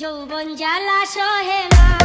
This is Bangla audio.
যৌবন জ্বালা সহে না